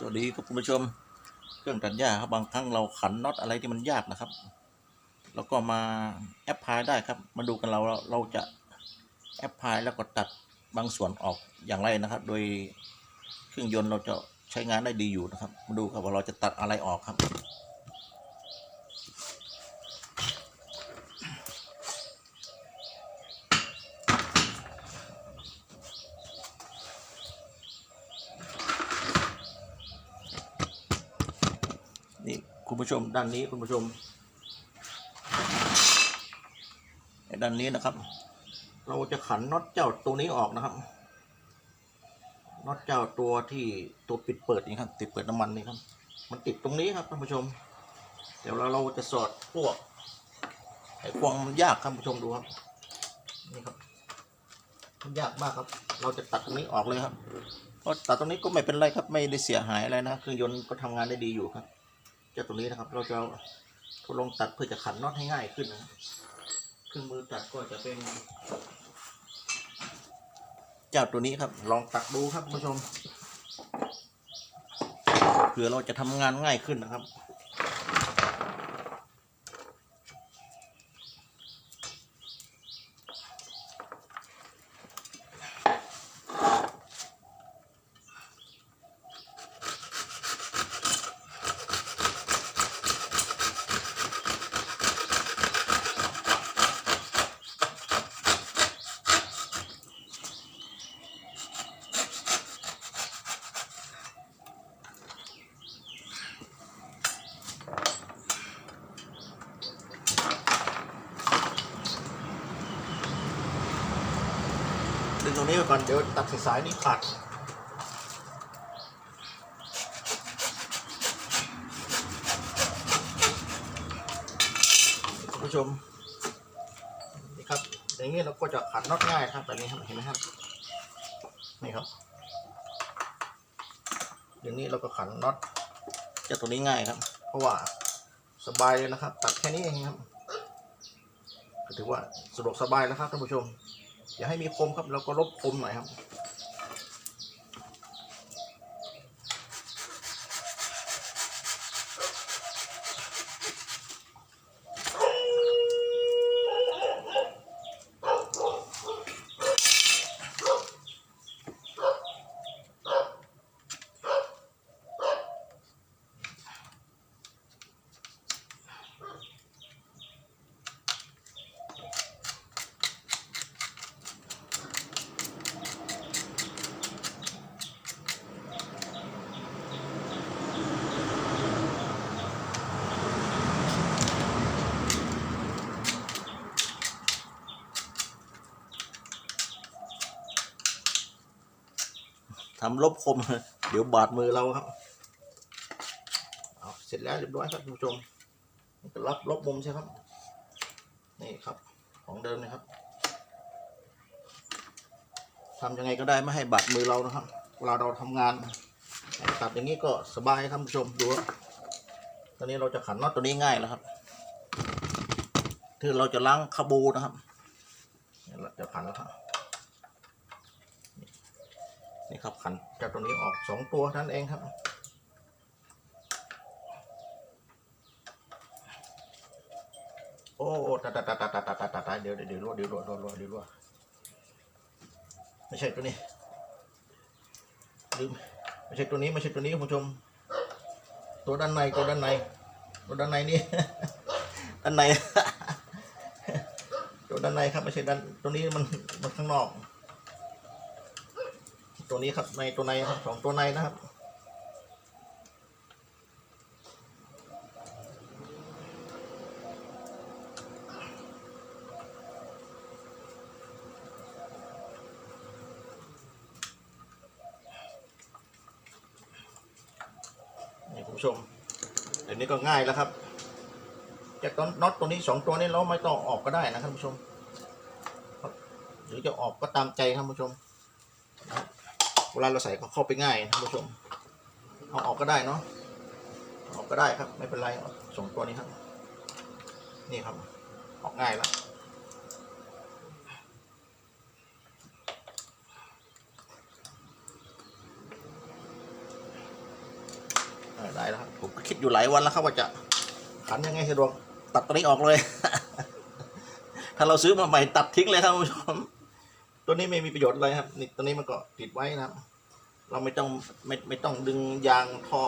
สวัสดีครับคุณผู้ชม เครื่องตัดหญ้าครับบางครั้งเราขันน็อตอะไรที่มันยากนะครับ แล้วก็มาแอปพลายได้ครับ มาดูกันเราเราเราจะแอปพลายแล้วก็ตัดบางส่วนออกอย่างไรนะครับ โดยเครื่องยนต์เราจะใช้งานได้ดีอยู่นะครับ มาดูครับว่าเราจะตัดอะไรออกครับ นี่ คุณผู้ชมด้านนี้คุณผู้ชมด้านนี้นะครับ เราจะขันน็อตเจ้าตัวนี้ออกนะครับน็อตเจ้าตัวที่ตัวปิดเปิดนี่ครับ ติดเปิดน้ำมันนี่ครับ มันติดตรงนี้ครับท่านผู้ชม เดี๋ยวเราเราจะสอดพวกไอ้ควงมันยากครับท่านผู้ชมดูครับนี่ครับมันยากมากครับ เราจะตัดตรงนี้ออกเลยครับเพราะตัดตรงนี้ก็ไม่เป็นไรครับไม่ได้เสียหายอะไรนะเครื่องยนต์ก็ทำงานได้ดีอยู่ครับ จ้าตัวนี้นะครับ เราจะทดลองตัดเพื่อจะขันน็อตให้ง่ายขึ้นนะครับเครื่องมือตัดก็จะเป็น เจ้าตัวนี้ครับ ลองตัดดูครับผู้ชมเผื่อเราจะทำงานง่ายขึ้นนะครับ ดึงตรงนี้ไปก่อนเดี๋ยวตัดสายนี้ขาดคุณผู้ชมนี่ครับ อย่างนี้เราก็จะขัดน็อตง่ายครับแบบนี้ครับเห็นไหมครับนี่ครับ อย่างนี้เราก็ขันน็อตเจะตัวนี้ง่ายครับ เพราะว่าสบายเลยนะครับ ตัดแค่นี้เองครับถือว่าสะดวกสบายแล้วครับท่านผู้ชม อย่าให้มีคมครับ เราก็ลบคมหน่อยครับ ทำลบคม เดี๋ยวบาดมือเราครับเอาเสร็จแล้วเรียบร้อยครับคุณผู้ชมก็รับลบมุมใช่ครับ นี่ครับ ของเดิมนะครับทำยังไงก็ได้ไม่ให้บาดมือเรานะครับ เวลาเราทำงานตัดอย่างนี้ก็สบายครับคุณผู้ชมดูตอนนี้เราจะขันน็อตตัวนี้ง่ายแล้วครับที่เราจะล้างคาบูนะครับเราจะขันแล้วครับ นี่ครับขันจากตรงนี้ออกสองตัวนั้นเองครับ โอ้ตายตาตาตาตาตาตาตายเดี๋ยวเดี๋ยวเดี๋ยวรัวเดี๋ยวรัวรัวรัวเดี๋ยวรัวไม่ใช่ตัวนี้ลืมไม่ใช่ตัวนี้ไม่ใช่ตัวนี้คุณผู้ชม ตัวด้านในตัวด้านในตัวด้านในนี่ด้านในตัวด้านในครับไม่ใช่ด้านตัวนี้มันมันข้างนอก ตัวนี้ครับในตัวในครับสองตัวในนะครับนี่คุณผู้ชมเดี๋ยวนี้ก็ง่ายแล้วครับจากต้นน็อตตัวนี้สองตัวนี้เราไม่ต้องออกก็ได้นะครับผู้ชม หรือจะออกก็ตามใจครับผู้ชม เวลาเราใส่ก็เข้าไปง่ายท่านผู้ชม เอาออกก็ได้เนาะออกก็ได้ครับ ไม่เป็นไรส่งตัวนี้ครับ นี่ครับ ออกง่ายแล้วได้แล้วครับผมก็คิดอยู่หลายวันแล้วครับว่าจะขันยังไงสะดวกตัดตัวนี้ออกเลย ถ้าเราซื้อมาใหม่ตัดทิ้งเลยครับคุณผู้ชม ตัวนี้ไม่มีประโยชน์เลยครับนี่ตัวนี้มันก็ติดไว้นะครับ เราไม่ต้องไม่ไม่ต้องดึงยางท่อ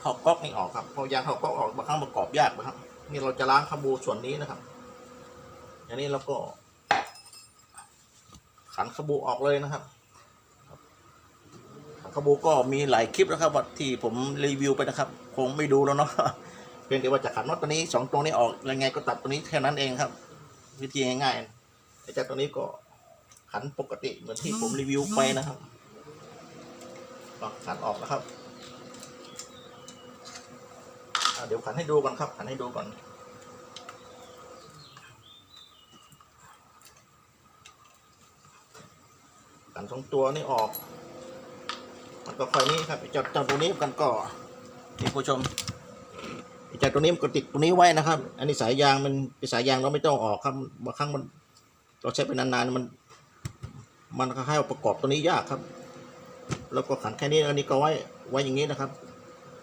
ท่อก๊อกนี่ออกครับเพราะยางท่อก๊อกออกบางครั้งประกอบยากนะครับ นี่เราจะล้างคาบูส่วนนี้นะครับ อย่างนี้เราก็ ขันคาบูออกเลยนะครับขบูก็มีหลายคลิปนะครับที่ผมรีวิวไปนะครับ คงไม่ดูแล้วเนาะเพียงแต่ว่าจะขันน็อตตัวนี้สองตัวนี้ออกยังไงก็ตัดตัวนี้แค่นั้นเองครับ วิธีง่ายๆไอ้จ้าตัวนี้ก็ ขันปกติเหมือนที่ผมรีวิวไปนะครับก็ขันออกนะครับอะเดี๋ยวขันให้ดูก่อนครับ ขันให้ดูก่อนขันสองตัวนี้ออก มันก็ค่อยนี้ครับไอ้เจ้าเจ้าตัวนี้กันก็นี่ผู้ชมไอ้เจ้าตัวนี้มันก็ติดตัวนี้ไว้นะครับ อันนี้สายยางมันเป็นสายยางเราไม่ต้องออกครับบางครั้งมันเราใช้ไปนานๆมัน มันก็ให้ประกอบตัวนี้ยากครับ แล้วก็ขันแค่นี้อันนี้ก็ไว้ไว้อย่างนี้นะครับ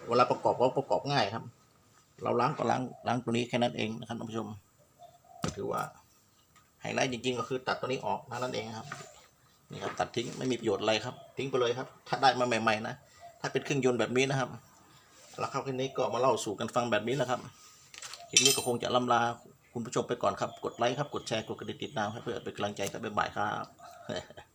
เวลาประกอบก็ประกอบง่ายครับ เราล้างก็ล้างล้างตัวนี้แค่นั้นเองนะครับท่านผู้ชมก็ถือว่าไฮไลท์จริงๆ ก็คือตัดตัวนี้ออกเท่านั้นเองครับนี่ครับตัดทิ้งไม่มีประโยชน์อะไรครับ ทิ้งไปเลยครับ ถ้าได้มาใหม่ๆนะถ้าเป็นเครื่องยนต์แบบนี้นะครับแล้วครับคลิปนี้ก็มาเล่าสู่กันฟังแบบนี้แหละครับคลิปนี้ก็คงจะล่ำลา คุณผู้ชมไปก่อนครับ กดไลค์ครับ กดแชร์ กดกระดิ่งติดตามครับเพื่อเป็นกำลังใจครับบ๊ายบายครับ